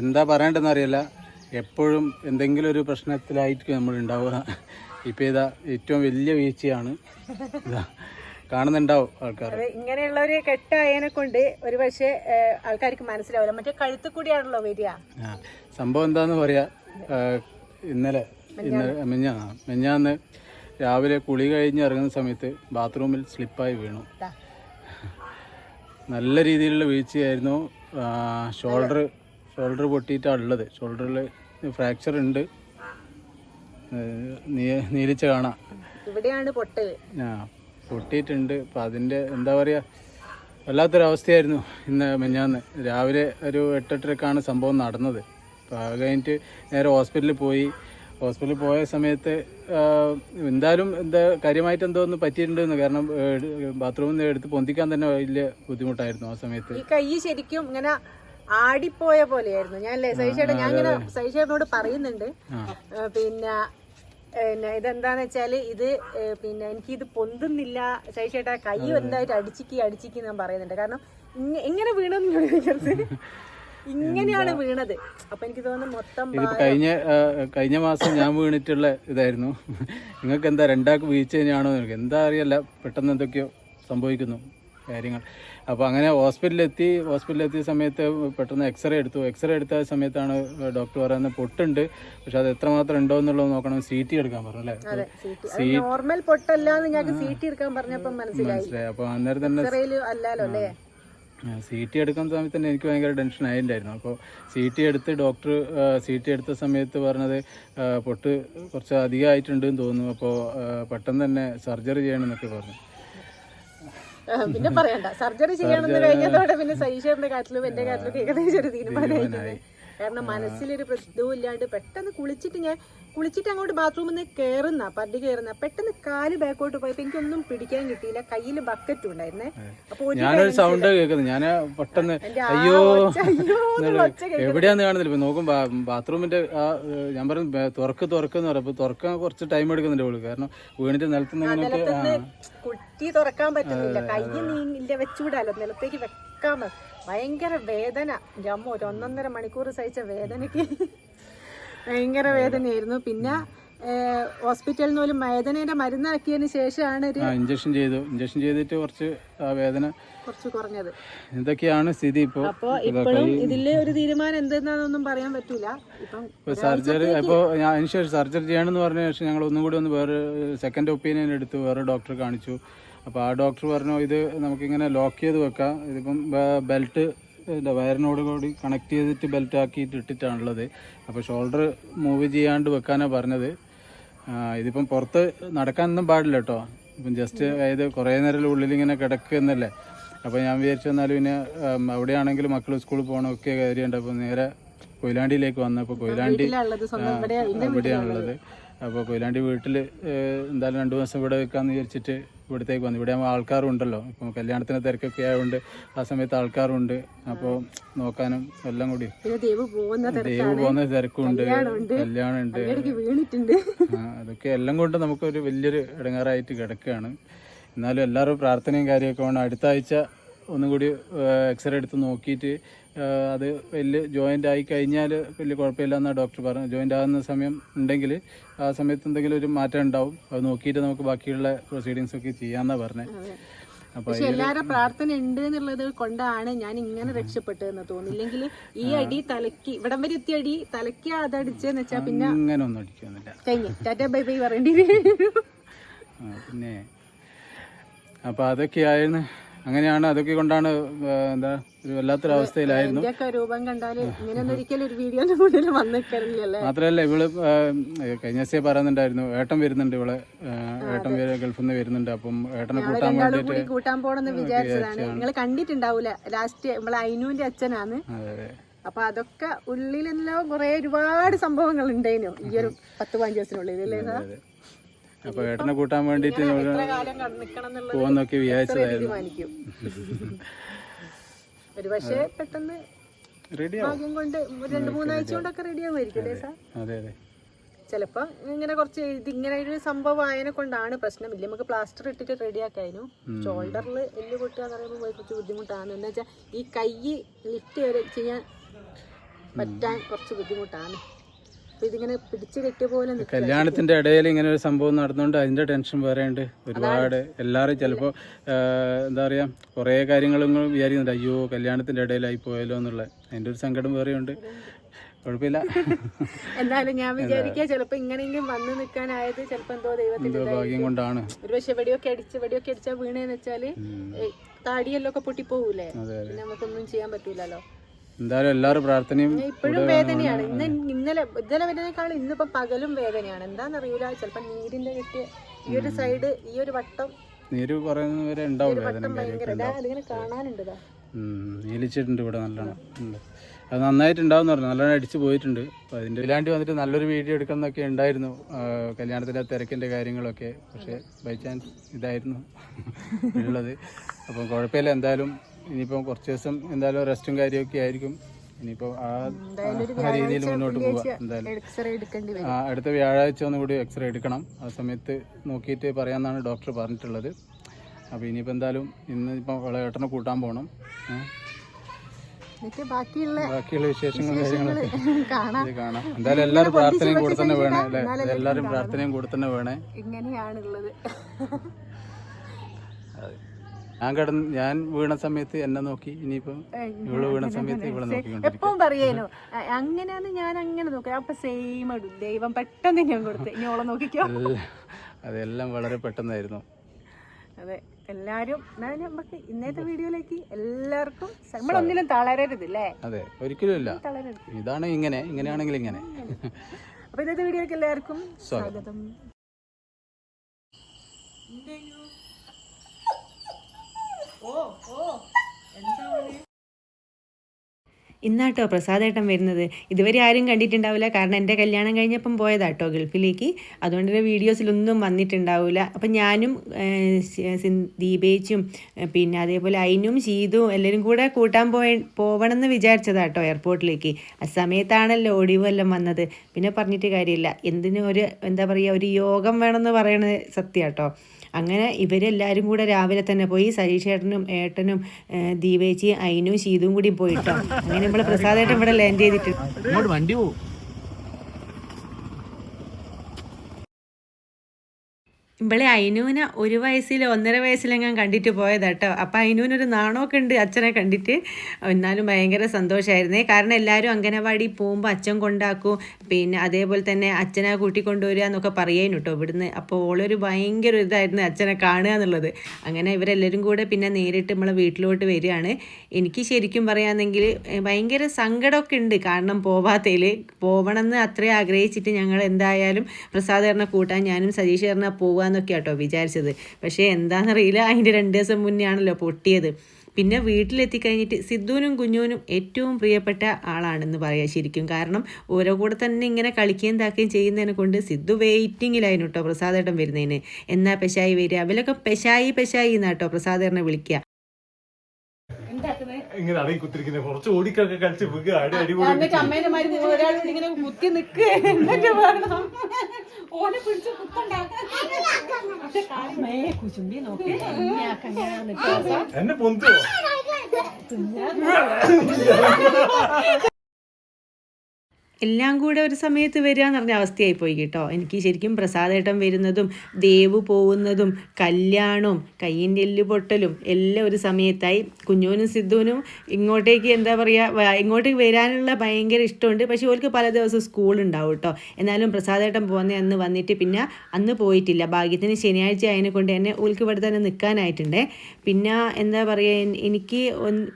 എന്താ പറയേണ്ടതെന്ന് അറിയില്ല. എപ്പോഴും എന്തെങ്കിലും ഒരു പ്രശ്നത്തിലായിരിക്കും നമ്മൾ ഉണ്ടാവുക. ഇപ്പൊ ഇതാ ഏറ്റവും വലിയ വീഴ്ചയാണ് ഇതാ. കാണുന്നുണ്ടാവും ആൾക്കാർ. ഇങ്ങനെയുള്ള ഒരു കെട്ടായനെ കൊണ്ട് ഒരു പക്ഷേ ആൾക്കാർക്ക് മനസ്സിലാവില്ല. മറ്റേ കഴുത്തു കൂടിയാണല്ലോ വരിക സംഭവം എന്താന്ന് പറയാ ഇന്നലെ ഇന്നലെ മെഞ്ഞാന്ന് മെഞ്ഞാന്ന് രാവിലെ കുളി കഴിഞ്ഞ് ഇറങ്ങുന്ന സമയത്ത് ബാത്റൂമിൽ സ്ലിപ്പായി വീണു. നല്ല രീതിയിലുള്ള വീഴ്ചയായിരുന്നു. ഷോൾഡർ ഷോൾഡർ പൊട്ടിയിട്ടാണ് ഉള്ളത്. ഷോൾഡറിൽ ഫ്രാക്ചർ ഉണ്ട്. നീലിച്ച കാണാം. ഇവിടെയാണ് ആ പൊട്ടിയിട്ടുണ്ട്. അപ്പം അതിന്റെ എന്താ പറയുക വല്ലാത്തൊരവസ്ഥയായിരുന്നു ഇന്ന് മെഞ്ഞാന്ന്. രാവിലെ ഒരു എട്ടെട്ടരക്കാണ് സംഭവം നടന്നത്. അപ്പോൾ അത് കഴിഞ്ഞിട്ട് നേരെ ഹോസ്പിറ്റലിൽ പോയി. ഹോസ്പിറ്റലിൽ പോയ സമയത്ത് എന്തായാലും എന്താ കാര്യമായിട്ട് എന്തോ ഒന്ന് പറ്റിയിട്ടുണ്ടെന്ന്. കാരണം ബാത്റൂമിൽ നിന്ന് എടുത്ത് പൊന്തിക്കാൻ തന്നെ വലിയ ബുദ്ധിമുട്ടായിരുന്നു ആ സമയത്ത്. ഈ കൈ ശരിക്കും ഇങ്ങനെ ആടിപ്പോയ പോലെയായിരുന്നു. ഞാൻ അല്ലേ സൈഷേട്ടൻ ഞാൻ ഇങ്ങനെ സൈഷേട്ടനോട് പറയുന്നുണ്ട്. പിന്നെ പിന്നെ ഇതെന്താന്ന് വെച്ചാൽ ഇത് പിന്നെ എനിക്ക് ഇത് പൊന്തുന്നില്ല സൈഷേട്ടാ കൈ എന്തായിട്ട് അടിച്ചിക്ക് അടിച്ചിക്ക് ഞാൻ പറയുന്നുണ്ട്. കാരണം എങ്ങനെ വീണെന്ന് ചോദിക്കരുത്. ഇങ്ങനെയാണ് വീണത്. അപ്പൊ എനിക്ക് തോന്നുന്നു മൊത്തം കഴിഞ്ഞ കഴിഞ്ഞ മാസം ഞാൻ വീണിട്ടുള്ള ഇതായിരുന്നു. നിങ്ങൾക്ക് എന്താ രണ്ടാൾക്ക് വീഴ്ച തന്നെയാണോ എന്താ അറിയല്ല. പെട്ടെന്ന് എന്തൊക്കെയോ സംഭവിക്കുന്നു കാര്യങ്ങൾ. അപ്പോൾ അങ്ങനെ ഹോസ്പിറ്റലിലെത്തി ഹോസ്പിറ്റലിലെത്തിയ സമയത്ത് പെട്ടെന്ന് എക്സ്റേ എടുത്തു. എക്സ്റേ എടുത്ത സമയത്താണ് ഡോക്ടർ പറയുന്നത് പൊട്ടുണ്ട്. പക്ഷെ അത് എത്രമാത്രം ഉണ്ടോ എന്നുള്ളത് നോക്കണം. സി ടി എടുക്കാൻ പറഞ്ഞു അല്ലേ? നോർമൽ പൊട്ടല്ല എടുക്കാൻ പറഞ്ഞപ്പോൾ മനസ്സിലായി. അപ്പോൾ അന്നേരം തന്നെ എക്സ്റേയിൽ അല്ലല്ലോ അല്ലേ? സി ടി എടുക്കുന്ന സമയത്ത് തന്നെ എനിക്ക് ഭയങ്കര ടെൻഷൻ ആയിട്ടുണ്ടായിരുന്നു അപ്പോൾ സി ടി എടുത്ത് ഡോക്ടർ സി ടി എടുത്ത സമയത്ത് പറഞ്ഞത് പൊട്ട് കുറച്ച് അധികമായിട്ടുണ്ട് എന്ന് തോന്നുന്നു. അപ്പോൾ പെട്ടെന്ന് തന്നെ സർജറി ചെയ്യണമെന്നൊക്കെ പറഞ്ഞു. പിന്നെ പറയണ്ട. സർജറി ചെയ്യണമെന്ന് കഴിഞ്ഞതോടെ പിന്നെ സൈഷറിന്റെ കാറ്റിലും എന്റെ കാറ്റിലും ഏകദേശം ഒരു തീരുമാനമായി. കാരണം മനസ്സിലൊരു പ്രശ്നവും ഇല്ലാണ്ട് പെട്ടെന്ന് കുളിച്ചിട്ട് ഞാൻ കുളിച്ചിട്ട് അങ്ങോട്ട് ബാത്റൂമിൽ നിന്ന് കയറുന്ന പടി കയറുന്ന പെട്ടെന്ന് കാൽ ബാക്കോട്ട് പോയപ്പോ എനിക്കൊന്നും പിടിക്കാൻ കിട്ടിയില്ല. കയ്യിൽ ബക്കറ്റും ഉണ്ടായിരുന്നേ. അപ്പൊ ഞാനൊരു സൗണ്ട് കേൾക്കുന്നു. ഞാൻ പെട്ടെന്ന് അയ്യോ. എവിടെയാന്ന് കാണുന്നില്ല. ഇപ്പൊ നോക്കും ബാത്റൂമിന്റെ ആ ഞാൻ പറഞ്ഞു തുറക്ക് തുറക്ക് എന്ന് പറയുമ്പോ തുറക്കാൻ കുറച്ച് ടൈം എടുക്കുന്നുണ്ട് ഇവൾ കാരണം വീണിട്ട് നിലത്തുനിന്ന് കുട്ടി തുറക്കാൻ പറ്റുന്നില്ല. കൈ നീങ്ങില്ല വെച്ചുവിടാലോ നിലത്തേക്ക് വെക്കാൻ ഭയങ്കര വേദന. ജമ്മു ഒരു ഒന്നൊന്നര മണിക്കൂർ സഹിച്ച വേദനയ്ക്ക്. ഭയങ്കര വേദനയായിരുന്നു. പിന്നെ ഹോസ്പിറ്റലിൽ നിന്ന് പോലും വേദനയുടെ മരുന്നാക്കിയതിന് ശേഷമാണ് ഒരു ഇഞ്ചക്ഷൻ ചെയ്തു. ഇഞ്ചക്ഷൻ ചെയ്തിട്ട് കുറച്ച് ആ വേദന കുറച്ച് കുറഞ്ഞത്. എന്തൊക്കെയാണ് സ്ഥിതി ഇപ്പോൾ അപ്പോൾ ഇപ്പോഴും ഇതിലെ ഒരു തീരുമാനം എന്തെന്നാണെന്നൊന്നും പറയാൻ പറ്റില്ല ഇപ്പം സർജറി ഇപ്പോ ഞാൻ അതിന് സർജറി ചെയ്യണമെന്ന് പറഞ്ഞ ശേഷം ഞങ്ങൾ ഒന്നും കൂടി ഒന്ന് വേറെ സെക്കൻഡ് ഒപ്പീനിയൻ എടുത്തു വേറെ ഡോക്ടറെ കാണിച്ചു. അപ്പോൾ ആ ഡോക്ടർ പറഞ്ഞു ഇത് നമുക്കിങ്ങനെ ലോക്ക് ചെയ്ത് വെക്കാം. ഇതിപ്പം ബെൽറ്റ് എന്താ വയറിനോട് കൂടി കണക്ട് ചെയ്തിട്ട് ബെൽറ്റ് ആക്കിയിട്ട് ഇട്ടിട്ടാണുള്ളത്. അപ്പോൾ ഷോൾഡർ മൂവ് ചെയ്യാണ്ട് വെക്കാനാണ് പറഞ്ഞത്. ഇതിപ്പം പുറത്ത് നടക്കാനൊന്നും പാടില്ല കേട്ടോ. ഇപ്പം ജസ്റ്റ് അതായത് കുറേ നേരം ഉള്ളിൽ ഇങ്ങനെ കിടക്കുന്നല്ലേ അപ്പോൾ ഞാൻ വിചാരിച്ചു വന്നാൽ പിന്നെ അവിടെയാണെങ്കിലും മക്കൾ സ്കൂളിൽ പോകണമൊക്കെ കാര്യമുണ്ട്. അപ്പോൾ നേരെ കൊയിലാണ്ടിയിലേക്ക് വന്നു അപ്പോൾ കൊയിലാണ്ടി ഇവിടെയാണുള്ളത് അപ്പോൾ കൊയിലാണ്ടി വീട്ടിൽ എന്തായാലും രണ്ട് മാസം ഇവിടെ വെക്കാമെന്ന് വിചാരിച്ചിട്ട് ഇവിടത്തേക്ക് വന്നു. ഇവിടെ ആകുമ്പോൾ ആൾക്കാരും ഉണ്ടല്ലോ ഇപ്പം കല്യാണത്തിന് തിരക്കൊക്കെ ആയതുകൊണ്ട് ആ സമയത്ത് ആൾക്കാരുണ്ട്. അപ്പോൾ നോക്കാനും എല്ലാം കൂടി. ദേവ് പോകുന്ന തിരക്കുണ്ട്. ഇടയ്ക്ക് വീണിട്ടുണ്ട്. അതൊക്കെ എല്ലാം കൊണ്ട് നമുക്കൊരു വലിയൊരു ഇടങ്ങാറായിട്ട് കിടക്കുകയാണ്. എന്നാലും എല്ലാവരും പ്രാർത്ഥനയും കാര്യമൊക്കെ വേണം അടുത്ത ആഴ്ച ഒന്നും കൂടി എക്സ്റേ എടുത്ത് നോക്കിയിട്ട് അത് വലിയ ജോയിന്റ് ആയി കഴിഞ്ഞാൽ വലിയ കുഴപ്പമില്ല എന്നാണ് ഡോക്ടർ പറഞ്ഞു ജോയിന്റ് ആകുന്ന സമയം ഉണ്ടെങ്കിൽ ആ സമയത്ത് എന്തെങ്കിലും ഒരു മാറ്റം ഉണ്ടാവും. അത് നോക്കിയിട്ട് നമുക്ക് ബാക്കിയുള്ള പ്രൊസീഡിങ്സ് ഒക്കെ ചെയ്യാമെന്നാണ് പറഞ്ഞത് എല്ലാരും പക്ഷെ എല്ലാവരുടെ പ്രാർത്ഥന ഉണ്ട് എന്നുള്ളത് കൊണ്ടാണ് ഞാൻ ഇങ്ങനെ രക്ഷപ്പെട്ടതെന്ന് തോന്നില്ലെങ്കിൽ ഈ അടി തലക്ക് ഇവിടം വരെ എത്തിയ അടി തലക്ക് അതടിച്ചെന്ന് വെച്ചാ പിന്നെ അങ്ങനെ ഒന്നും അടിക്കുന്നില്ല കഴിഞ്ഞു. ടാറ്റ ബൈ ബൈ പറയേണ്ടി പിന്നെ. അപ്പോൾ അതൊക്കെയായിരുന്നു. അങ്ങനെയാണ് അതൊക്കെ കൊണ്ടാണ് എന്താ ഒരു വല്ലാത്തൊരവസ്ഥയിലായിരുന്നു. വന്നിക്കറില്ലല്ലേ മാത്രമല്ല ഇവൾ കഴിഞ്ഞ ദിവസം പറയുന്നുണ്ടായിരുന്നു ഏട്ടൻ വരുന്നുണ്ട് ഇവളെ ഏട്ടൻ വരെ ഗൾഫിൽ നിന്ന് വരുന്നുണ്ട് അപ്പം ഏട്ടനെ കൂട്ടാൻ വേണ്ടിട്ട് കൂട്ടാൻ പോണെന്ന് വിചാരിച്ചതാണ്. നിങ്ങൾ കണ്ടിട്ടുണ്ടാവൂല ലാസ്റ്റ് നമ്മളെ അയിനുവിന്റെ അച്ഛനാണ് അപ്പൊ അതൊക്കെ ഉള്ളിലെല്ലാം കുറെ ഒരുപാട് സംഭവങ്ങൾ ഉണ്ടായിരുന്നു ഈ ഒരു പത്ത് പതിനഞ്ച് ദിവസത്തിനുള്ളിൽ അല്ലേ സാർ? അതെ അപ്പോൾ ഏട്ടനെ കൂട്ടാൻ വേണ്ടിട്ട് പോവെന്നൊക്കെ പോകുന്നൊക്കെ വിചാരിച്ചതായിരുന്നു. പെട്ടെന്ന് റെഡിയാവും ഭാഗ്യം കൊണ്ട് രണ്ട് മൂന്നാഴ്ച കൊണ്ടൊക്കെ അതെ അതെ ചിലപ്പോ ഇങ്ങനെ കുറച്ച് ഇതിങ്ങനെ ഒരു സംഭവം ആയതിനെ കൊണ്ടാണ് പ്രശ്നം. ഇല്ല നമുക്ക് പ്ലാസ്റ്റർ ഇട്ടിട്ട് റെഡി ആക്കായിരുന്നു. ഷോൾഡറിൽ എല്ല് പൊട്ടുക എന്ന് പറയുമ്പോൾ കുറച്ച് ബുദ്ധിമുട്ടാണ്. എന്താ വെച്ചാൽ ഈ കൈ ലിഫ്റ്റ് വരെ ചെയ്യാൻ പറ്റാൻ കുറച്ച് ബുദ്ധിമുട്ടാണ്. അപ്പൊ ഇതിങ്ങനെ പിടിച്ചു കെട്ടിയ പോലെ കല്യാണത്തിന്റെ ഇടയിൽ ഇങ്ങനെ ഒരു സംഭവം നടന്നുകൊണ്ട് അതിന്റെ ടെൻഷൻ വേറെ ഉണ്ട് ഒരുപാട് എല്ലാവരും ചിലപ്പോൾ എന്താ പറയാ കുറേ കാര്യങ്ങളും വിചാരിക്കുന്നുണ്ട്. അയ്യോ കല്യാണത്തിന്റെ ഇടയിലായി പോയല്ലോ എന്നുള്ള. അതിന്റെ ഒരു സങ്കടം വേറെ ഉണ്ട് കുഴപ്പമില്ല. എന്നാലും ഞാൻ വിചാരിക്കുക ചിലപ്പോ ഇങ്ങനെയെങ്കിലും വന്നു നിൽക്കാനായത് ചിലപ്പോ എന്തോ ദൈവത്തിന്റെ ഭാഗ്യം കൊണ്ടാണ്. ഒരു പക്ഷെ വെടിയൊക്കെ അടിച്ച് വെടിയൊക്കെ അടിച്ചാൽ വീണേന്ന് വെച്ചാൽ താടിയെല്ലാം ഒക്കെ പൊട്ടിപ്പോവൂലേ? പിന്നെ നമുക്കൊന്നും ചെയ്യാൻ പറ്റൂലല്ലോ. എന്തായാലും എല്ലാവരും പ്രാർത്ഥനയും ഇപ്പോഴും വേദനയാണ്. ഇന്ന് ഇന്നലെ ഇന്നലെ വേദനയെക്കാളും ഇന്നിപ്പോ പകലും വേദനയാണ്. എന്താണെന്നറിയില്ല ചിലപ്പോ നീരിന്റെ കിട്ടിയ ഈ ഒരു സൈഡ് ഈ ഒരു വട്ടം നീര് പറയുന്നവരെ ഉണ്ടാവും വേദന അതിങ്ങനെ കാണാനുണ്ട് നീലിച്ചിട്ടുണ്ട് ഇവിടെ നല്ലോണം. അത് നന്നായിട്ടുണ്ടാവും പറഞ്ഞു. നല്ലോണം അടിച്ചു പോയിട്ടുണ്ട്. അപ്പോൾ അതിന്റെ ഇല്ലാണ്ട് വന്നിട്ട് നല്ലൊരു വീഡിയോ എടുക്കുന്നൊക്കെ ഉണ്ടായിരുന്നു. ആ, കല്യാണത്തിന്റെ തിരക്കിന്റെ കാര്യങ്ങളൊക്കെ. പക്ഷേ ബൈ ചാൻസ് ഇതായിരുന്നു ഉള്ളത്. അപ്പം കുഴപ്പമില്ല എന്തായാലും ഇനിയിപ്പം കുറച്ച് ദിവസം എന്തായാലും റെസ്റ്റും കാര്യമൊക്കെ ആയിരിക്കും. ഇനിയിപ്പോൾ ആ ആ രീതിയിൽ മുന്നോട്ട് പോവാം എന്തായാലും. ആ, അടുത്ത വ്യാഴാഴ്ച ഒന്നും കൂടി എക്സ്റേ എടുക്കണം. ആ സമയത്ത് നോക്കിയിട്ട് പറയാമെന്നാണ് ഡോക്ടർ പറഞ്ഞിട്ടുള്ളത്. അപ്പോൾ ഇനിയിപ്പോൾ എന്തായാലും ഇന്ന് ഇപ്പം വിളയേട്ടനെ കൂട്ടാൻ പോകണം ബാക്കിയുള്ള വിശേഷങ്ങളും കാര്യങ്ങളൊക്കെ കാണാം. എന്തായാലും എല്ലാവരും പ്രാർത്ഥനയും കൂടെ തന്നെ വേണേ അല്ലേ? എല്ലാവരും പ്രാർത്ഥനയും കൂടെ തന്നെ വേണേ. ഇങ്ങനെയാണുള്ളത്. ഞാൻ കിടന്ന് ഞാൻ വീണ സമയത്ത് എന്നെ നോക്കി. ഇനിയിപ്പം ഇവൾ വീണ സമയത്ത് ഇവളെ നോക്കി എപ്പോഴും പറയേനു അങ്ങനെയാണ് ഞാൻ അങ്ങനെ നോക്കുക അപ്പൊ സെയിം ഇടും ദൈവം പെട്ടെന്ന് ഞാൻ കൊടുത്തു. ഇനി ഓളെ നോക്കിക്കോ. അതെല്ലാം വളരെ പെട്ടെന്നായിരുന്നു. അതെ എല്ലാരും നമുക്ക് ഇന്നത്തെ വീഡിയോയിലേക്ക് എല്ലാവർക്കും നമ്മളൊന്നിനും നമ്മളൊന്നിലും തളരരുത് അല്ലേ അതെ ഒരിക്കലും ഇല്ല. തളരരുത്. ഇതാണ് ഇങ്ങനെ ഇങ്ങനെയാണെങ്കിൽ ഇങ്ങനെ. അപ്പൊ ഇന്നത്തെ വീഡിയോയിലേക്ക് എല്ലാവർക്കും സ്വാഗതം. സ്വാഗതം ഇന്നാട്ടോ പ്രസാദേട്ടൻ വരുന്നത്. ഇതുവരെ ആരും കണ്ടിട്ടുണ്ടാവില്ല. കാരണം എന്റെ കല്യാണം കഴിഞ്ഞപ്പം പോയതാട്ടോ ഗൾഫിലേക്ക്. അതുകൊണ്ട് തന്നെ വീഡിയോസിലൊന്നും വന്നിട്ടുണ്ടാവില്ല. അപ്പം ഞാനും ദീപേച്ചും പിന്നെ അതേപോലെ അയിനും ശീതും എല്ലാവരും കൂടെ കൂട്ടാൻ പോയ പോവണമെന്ന് വിചാരിച്ചതാട്ടോ എയർപോർട്ടിലേക്ക്. ആ സമയത്താണല്ലോ ഒടിവെല്ലാം വന്നത്. പിന്നെ പറഞ്ഞിട്ട് കാര്യമില്ല. എന്തിനും ഒരു എന്താ പറയുക ഒരു യോഗം വേണമെന്ന് പറയണത് സത്യാട്ടോ. അങ്ങനെ ഇവരെല്ലാവരും കൂടെ രാവിലെ തന്നെ പോയി സരീഷേട്ടനും ഏട്ടനും ഏഹ്, ദീപേച്ചിയും അയിനും ശീതും കൂടി പോയിട്ടോ. അങ്ങനെ നമ്മൾ പ്രസാദേട്ടൻ ഇവിടെ ലാൻഡ് ഇങ്ങോട്ട് വണ്ടി പോവും ഇവളെ അയിനൂന ഒരു വയസ്സിൽ ഒന്നര വയസ്സിലെങ്ങാൻ കണ്ടിട്ട് പോയതാട്ടോ അപ്പം അയിനൂനൊരു നാണമൊക്കെ ഉണ്ട് അച്ഛനെ കണ്ടിട്ട്. എന്നാലും ഭയങ്കര സന്തോഷമായിരുന്നേ കാരണം എല്ലാവരും അംഗനവാടി പോകുമ്പോൾ അച്ഛൻ കൊണ്ടാക്കും. പിന്നെ അതേപോലെ തന്നെ അച്ഛനെ കൂട്ടിക്കൊണ്ടുവരിക എന്നൊക്കെ പറയാനും കേട്ടോ ഇവിടുന്ന്. അപ്പോൾ ഓളൊരു ഭയങ്കര ഇതായിരുന്നു അച്ഛനെ കാണുക എന്നുള്ളത്. അങ്ങനെ ഇവരെല്ലാവരും കൂടെ പിന്നെ നേരിട്ട് നമ്മളെ വീട്ടിലോട്ട് വരികയാണ്. എനിക്ക് ശരിക്കും പറയുകയാണെങ്കിൽ ഭയങ്കര സങ്കടമൊക്കെ ഉണ്ട് കാരണം പോവാത്തതിൽ പോകണമെന്ന് അത്രയും ആഗ്രഹിച്ചിട്ട് ഞങ്ങൾ എന്തായാലും പ്രസാദേറിനെ കൂട്ടാൻ ഞാനും സതീഷ് ചേർന്ന പോകാമെന്നൊക്കെ കേട്ടോ വിചാരിച്ചത്. പക്ഷേ എന്താണെന്നറിയില്ല. അതിന്റെ രണ്ട് ദിവസം മുന്നേ ആണല്ലോ പൊട്ടിയത്. പിന്നെ വീട്ടിലെത്തി കഴിഞ്ഞിട്ട് സിദ്ധുവിനും കുഞ്ഞുവിനും ഏറ്റവും പ്രിയപ്പെട്ട ആളാണെന്ന് പറയാം ശരിക്കും. കാരണം ഓരോ കൂടെ തന്നെ ഇങ്ങനെ കളിക്കുകയും താക്കുകയും ചെയ്യുന്നതിനെ കൊണ്ട് സിദ്ധു വെയിറ്റിങ്ങിലായിരുന്നു കേട്ടോ പ്രസാദേട്ടൻ വരുന്നതിന്. എന്നാ പെശായി വരിക? അവലൊക്കെ പെശായി പെശായി എന്നാ കേട്ടോ പ്രസാദേറിനെ വിളിക്കുക ഇങ്ങനെ അടങ്ങി കുത്തിരിക്കുന്നത് കുറച്ച് ഓടിക്കൊക്കെ കളിച്ച് അടി അടിപൊളി ഓനെ പിടിച്ച് കുത്തണ്ട. കുശുമ്പി നോക്കി. എന്നെ പൊന്തുവോ? എല്ലാം കൂടെ ഒരു സമയത്ത് വരിക എന്ന് പറഞ്ഞ അവസ്ഥയായി പോയി കേട്ടോ. എനിക്ക് ശരിക്കും പ്രസാദേട്ടം വരുന്നതും ദേവ് പോകുന്നതും കല്യാണവും കയ്യിന്റെ എല്ല് പൊട്ടലും എല്ലാം ഒരു സമയത്തായി. കുഞ്ഞുവിനും സിദ്ധുവിനും ഇങ്ങോട്ടേക്ക് എന്താ പറയുക ഇങ്ങോട്ടേക്ക് വരാനുള്ള ഭയങ്കര ഇഷ്ടമുണ്ട്. പക്ഷേ ഓർക്ക് പല ദിവസം സ്കൂൾ ഉണ്ടാവും കേട്ടോ. എന്നാലും പ്രസാദേട്ടം പോകുന്ന അന്ന് വന്നിട്ട് പിന്നെ അന്ന് പോയിട്ടില്ല. ഭാഗ്യത്തിന് ശനിയാഴ്ച ആയതിനെ കൊണ്ട് തന്നെ ഓൾക്ക് ഇവിടെ തന്നെ നിൽക്കാനായിട്ടുണ്ട് പിന്നെ എന്താ പറയുക എനിക്ക്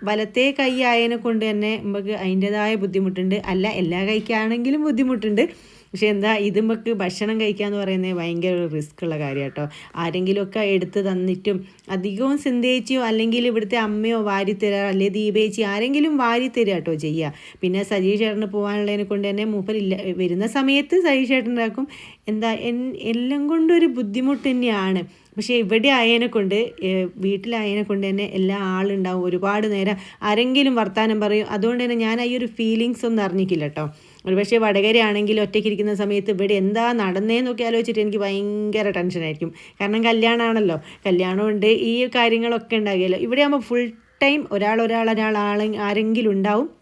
വലത്തേ കൈ ആയതിനെ കൊണ്ട് തന്നെ നമുക്ക് അതിന്റെതായ ബുദ്ധിമുട്ടുണ്ട്. അല്ല എല്ലാ കൈക്കാണെങ്കിലും ബുദ്ധിമുട്ടുണ്ട്. പക്ഷെ എന്താ ഇത് നമുക്ക് ഭക്ഷണം കഴിക്കുക എന്ന് പറയുന്നത് ഭയങ്കര ഒരു റിസ്ക് ഉള്ള കാര്യം കേട്ടോ ആരെങ്കിലുമൊക്കെ എടുത്ത് തന്നിട്ടും അധികവും സിന്ധേച്ചിയോ അല്ലെങ്കിൽ ഇവിടുത്തെ അമ്മയോ വാരി തരാ അല്ലെങ്കിൽ ദീപേച്ചി ആരെങ്കിലും വാരി തരിക കേട്ടോ ചെയ്യുക പിന്നെ സജീഷ് ചേട്ടന് പോകാനുള്ളതിനെ കൊണ്ട് തന്നെ മൂപ്പരില്ല വരുന്ന സമയത്ത് സജീഷ് ചേട്ടനാക്കും എന്താ എല്ലാം കൊണ്ടൊരു ബുദ്ധിമുട്ട് തന്നെയാണ്. പക്ഷേ ഇവിടെ ആയതിനെ കൊണ്ട് വീട്ടിലായതിനെ കൊണ്ട് തന്നെ എല്ലാ ആളുണ്ടാവും. ഒരുപാട് നേരം ആരെങ്കിലും വർത്തമാനം പറയും. അതുകൊണ്ട് തന്നെ ഞാൻ ഈ ഒരു ഫീലിങ്സ് ഒന്നും അറിഞ്ഞിക്കില്ല കേട്ടോ ഒരുപക്ഷെ വടകരയാണെങ്കിൽ ഒറ്റയ്ക്ക് ഇരിക്കുന്ന സമയത്ത് ഇവിടെ എന്താ നടന്നേന്നൊക്കെ ആലോചിച്ചിട്ട് എനിക്ക് ഭയങ്കര ടെൻഷനായിരിക്കും കാരണം കല്യാണമാണല്ലോ കല്യാണമുണ്ട് ഈ കാര്യങ്ങളൊക്കെ ഉണ്ടാകുമല്ലോ ഇവിടെ ആകുമ്പോൾ ഫുൾ ടൈം ഒരാൾ ഒരാൾ ഒരാൾ ആരെങ്കിലും ഉണ്ടാവും.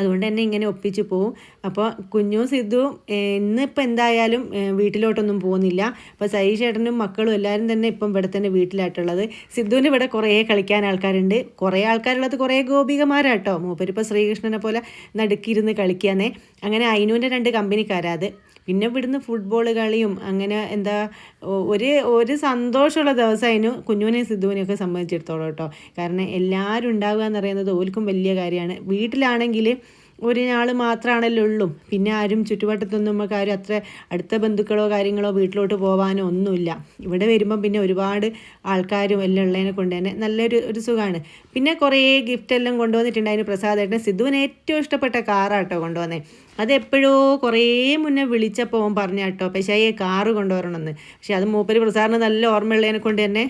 അതുകൊണ്ട് തന്നെ ഇങ്ങനെ ഒപ്പിച്ച് പോവും. അപ്പോൾ കുഞ്ഞും സിദ്ധുവും ഇന്നിപ്പോൾ എന്തായാലും വീട്ടിലോട്ടൊന്നും പോകുന്നില്ല. അപ്പോൾ സൈ ചേട്ടനും മക്കളും എല്ലാവരും തന്നെ ഇപ്പം ഇവിടെ തന്നെ വീട്ടിലായിട്ടുള്ളത്. സിദ്ധുവിന് ഇവിടെ കുറേ കളിക്കാൻ ആൾക്കാരുണ്ട്. കുറേ ആൾക്കാരുള്ളത് കുറേ ഗോപികമാരാട്ടോ. മൂപ്പരിപ്പോൾ ശ്രീകൃഷ്ണനെ പോലെ നടുക്കിരുന്ന് കളിക്കാനേ അങ്ങനെ അയിനുവിന്റെ രണ്ട് കമ്പനിക്കാരാ അത്. പിന്നെ ഇവിടുന്ന് ഫുട്ബോൾ കളിയും അങ്ങനെ എന്താ ഒരു ഒരു സന്തോഷമുള്ള ദിവസം ദിവസമായിരുന്നു കുഞ്ഞുവിനെയും സിദ്ധുവിനെയും ഒക്കെ സംബന്ധിച്ചിടത്തോളം കേട്ടോ. കാരണം എല്ലാവരും ഉണ്ടാവുക എന്ന് പറയുന്നത് ഓൽക്കും വലിയ കാര്യമാണ്. വീട്ടിലാണെങ്കിൽ ഒരു നാൾ മാത്രമാണല്ലോ ഉള്ളൂ. പിന്നെ ആരും ചുറ്റുവട്ടത്തൊന്നും നമുക്ക് ആരും അത്ര അടുത്ത ബന്ധുക്കളോ കാര്യങ്ങളോ വീട്ടിലോട്ട് പോകാനോ ഒന്നുമില്ല. ഇവിടെ വരുമ്പം പിന്നെ ഒരുപാട് ആൾക്കാരും എല്ലാം ഉള്ളതിനെ കൊണ്ട് തന്നെ നല്ലൊരു ഒരു സുഖമാണ്. പിന്നെ കുറേ ഗിഫ്റ്റ് എല്ലാം കൊണ്ടുവന്നിട്ടുണ്ട് അതിന് പ്രസാദേട്ടൻ സിദ്ധുവിന് ഏറ്റവും ഇഷ്ടപ്പെട്ട കാറാട്ടോ കൊണ്ടുവന്നേ. അത് എപ്പോഴോ കുറേ മുന്നേ വിളിച്ചപ്പോൾ അവൻ പറഞ്ഞ കേട്ടോ അയ്യേ കാറ് കൊണ്ടുവരണമെന്ന്. പക്ഷേ അത് മൂപ്പര് പ്രസാറിന് നല്ല ഓർമ്മയുള്ളതിനെ കൊണ്ട് തന്നെ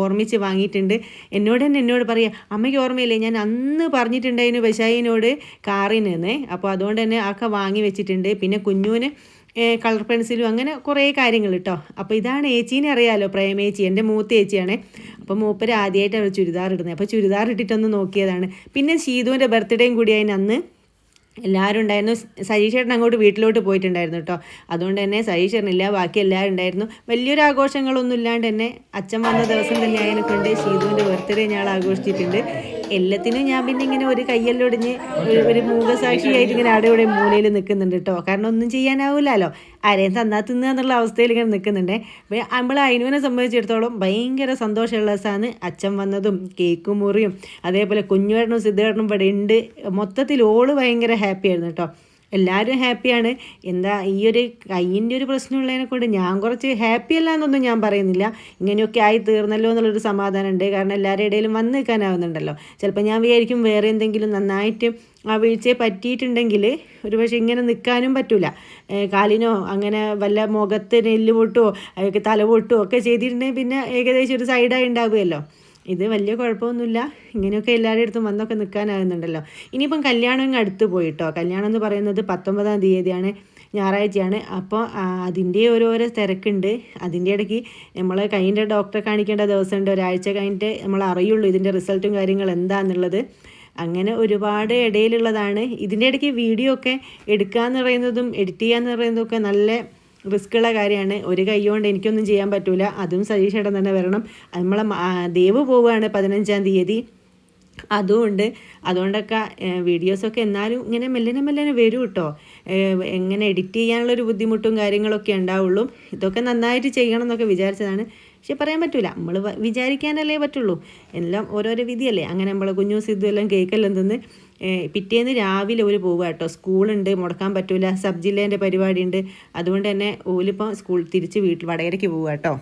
ഓർമ്മിച്ച് വാങ്ങിയിട്ടുണ്ട്. എന്നോട് തന്നെ എന്നോട് പറയുക അമ്മയ്ക്ക് ഓർമ്മയില്ലേ ഞാൻ അന്ന് പറഞ്ഞിട്ടുണ്ടായിരുന്നു ബഷായിനോട് കാറിനെന്ന് അപ്പോൾ അതുകൊണ്ട് തന്നെ ആക്കെ വാങ്ങി വെച്ചിട്ടുണ്ട്. പിന്നെ കുഞ്ഞുവിന് കളർ പെൻസിലും അങ്ങനെ കുറേ കാര്യങ്ങൾ കേട്ടോ അപ്പോൾ ഇതാണ് ഏച്ചീനെ അറിയാലോ പ്രേമേച്ചി എന്റെ മൂത്ത ഏച്ചിയാണ്. അപ്പോൾ മൂപ്പര് ആദ്യമായിട്ട് അവർ ചുരിദാർ ഇടുന്നത്. അപ്പോൾ ചുരിദാർ ഇട്ടിട്ടൊന്ന് നോക്കിയതാണ്. പിന്നെ ഷീതുവിന്റെ ബർത്ത്ഡേയും കൂടി അന്ന് എല്ലാവരും ഉണ്ടായിരുന്നു. സജീഷേട്ടൻ അങ്ങോട്ട് വീട്ടിലോട്ട് പോയിട്ടുണ്ടായിരുന്നു കേട്ടോ അതുകൊണ്ട് തന്നെ സജീഷേട്ടനില്ല ബാക്കി എല്ലാവരും ഉണ്ടായിരുന്നു. വലിയൊരു ആഘോഷങ്ങളൊന്നും ഇല്ലാണ്ട് തന്നെ അച്ഛൻ വന്ന ദിവസം തന്നെ അതിനെ കൊണ്ട് ഷീതുവിന്റെ ബർത്ത്ഡേ ഞങ്ങൾ ആഘോഷിച്ചിട്ടുണ്ട്. എല്ലാത്തിനും ഞാൻ പിന്നെ ഇങ്ങനെ ഒരു കയ്യെല്ലൊടിഞ്ഞ് ഒരു മൂകസാക്ഷിയായിട്ട് ഇങ്ങനെ അവിടെ ഇവിടെ മൂലയിൽ നിൽക്കുന്നുണ്ട് കേട്ടോ. കാരണം ഒന്നും ചെയ്യാനാവില്ലല്ലോ ആരെയും തന്നാ തിന്നുക എന്നുള്ള അവസ്ഥയിൽ ഇങ്ങനെ നിൽക്കുന്നുണ്ട്. നമ്മൾ അയിനുവിനെ സംബന്ധിച്ചിടത്തോളം ഭയങ്കര സന്തോഷമുള്ള ദിവസമാണ്. അച്ഛൻ വന്നതും കേക്കും മുറിയും അതേപോലെ കുഞ്ഞുവേട്ടനും സിദ്ധേട്ടനും ഇവിടെ ഉണ്ട്. മൊത്തത്തിൽ ഓൾ ഭയങ്കര ഹാപ്പി ആയിരുന്നു കേട്ടോ. എല്ലാവരും ഹാപ്പിയാണ്. എന്താ ഈ ഒരു കയ്യിന്റെ ഒരു പ്രശ്നമുള്ളതിനെ കൊണ്ട് ഞാൻ കുറച്ച് ഹാപ്പി അല്ല എന്നൊന്നും ഞാൻ പറയുന്നില്ല. ഇങ്ങനെയൊക്കെ ആയി തീർന്നല്ലോ എന്നുള്ളൊരു സമാധാനം ഉണ്ട് കാരണം എല്ലാവരുടെ ഇടയിലും വന്ന് നിൽക്കാനാവുന്നുണ്ടല്ലോ. ചിലപ്പോൾ ഞാൻ വിചാരിക്കും വേറെ എന്തെങ്കിലും നന്നായിട്ട് ആ വീഴ്ചയെ പറ്റിയിട്ടുണ്ടെങ്കിൽ ഒരു പക്ഷേ ഇങ്ങനെ നിൽക്കാനും പറ്റില്ല കാലിനോ അങ്ങനെ വല്ല മുഖത്ത് നെല്ല് പൊട്ടുമോ തല പൊട്ടുമോ ഒക്കെ ചെയ്തിട്ടുണ്ടെങ്കിൽ പിന്നെ ഏകദേശം ഒരു സൈഡായി ഉണ്ടാവുമല്ലോ ഇത് വലിയ കുഴപ്പമൊന്നുമില്ല. ഇങ്ങനെയൊക്കെ എല്ലാവരുടെ അടുത്തും വന്നൊക്കെ നിൽക്കാനാകുന്നുണ്ടല്ലോ ഇനിയിപ്പം കല്യാണം അങ്ങ് അടുത്ത് പോയിട്ടോ? കല്യാണം എന്ന് പറയുന്നത് പത്തൊമ്പതാം തീയതിയാണ് ഞായറാഴ്ചയാണ്. അപ്പോൾ അതിന്റെ ഓരോരോ തിരക്കുണ്ട്. അതിന്റെ ഇടയ്ക്ക് നമ്മൾ കൈന്റെ ഡോക്ടറെ കാണിക്കേണ്ട ദിവസമുണ്ട്. ഒരാഴ്ച കഴിഞ്ഞിട്ട് നമ്മൾ അറിയുള്ളൂ ഇതിന്റെ റിസൾട്ടും കാര്യങ്ങൾ എന്താണെന്നുള്ളത് അങ്ങനെ ഒരുപാട് ഇടയിലുള്ളതാണ്. ഇതിന്റെ ഇടയ്ക്ക് വീഡിയോ ഒക്കെ എടുക്കുക എന്ന് പറയുന്നതും എഡിറ്റ് ചെയ്യുക എന്ന് പറയുന്നതും ഒക്കെ നല്ല റിസ്ക്കുള്ള കാര്യമാണ്. ഒരു കൈ കൊണ്ട് എനിക്കൊന്നും ചെയ്യാൻ പറ്റൂല. അതും സതീഷ് ഏട്ടൻ തന്നെ വരണം. നമ്മളെ ദേവ് പോവുകയാണ് പതിനഞ്ചാം തീയതി. അതുകൊണ്ട് അതുകൊണ്ടൊക്കെ വീഡിയോസൊക്കെ എന്നാലും ഇങ്ങനെ മെല്ലനെ മെല്ലനെ വരും കേട്ടോ എങ്ങനെ എഡിറ്റ് ചെയ്യാനുള്ളൊരു ബുദ്ധിമുട്ടും കാര്യങ്ങളൊക്കെ ഉണ്ടാവുള്ളൂ. ഇതൊക്കെ നന്നായിട്ട് ചെയ്യണം എന്നൊക്കെ വിചാരിച്ചതാണ്. പക്ഷെ പറയാൻ പറ്റില്ല നമ്മൾ വിചാരിക്കാനല്ലേ പറ്റുള്ളൂ. എല്ലാം ഓരോരോ വിധിയല്ലേ. അങ്ങനെ നമ്മളെ കുഞ്ഞു സിദ്ധു എല്ലാം ഏഹ്, പിറ്റേന്ന് രാവിലെ ഒരു പോവുക കേട്ടോ. സ്കൂളുണ്ട് മുടക്കാൻ പറ്റില്ല സബ് ജില്ലേന്റെ പരിപാടി ഉണ്ട് അതുകൊണ്ട് തന്നെ ഓലിപ്പം സ്കൂൾ തിരിച്ച് വീട്ടിൽ വടകരയ്ക്ക് പോവുക കേട്ടോ.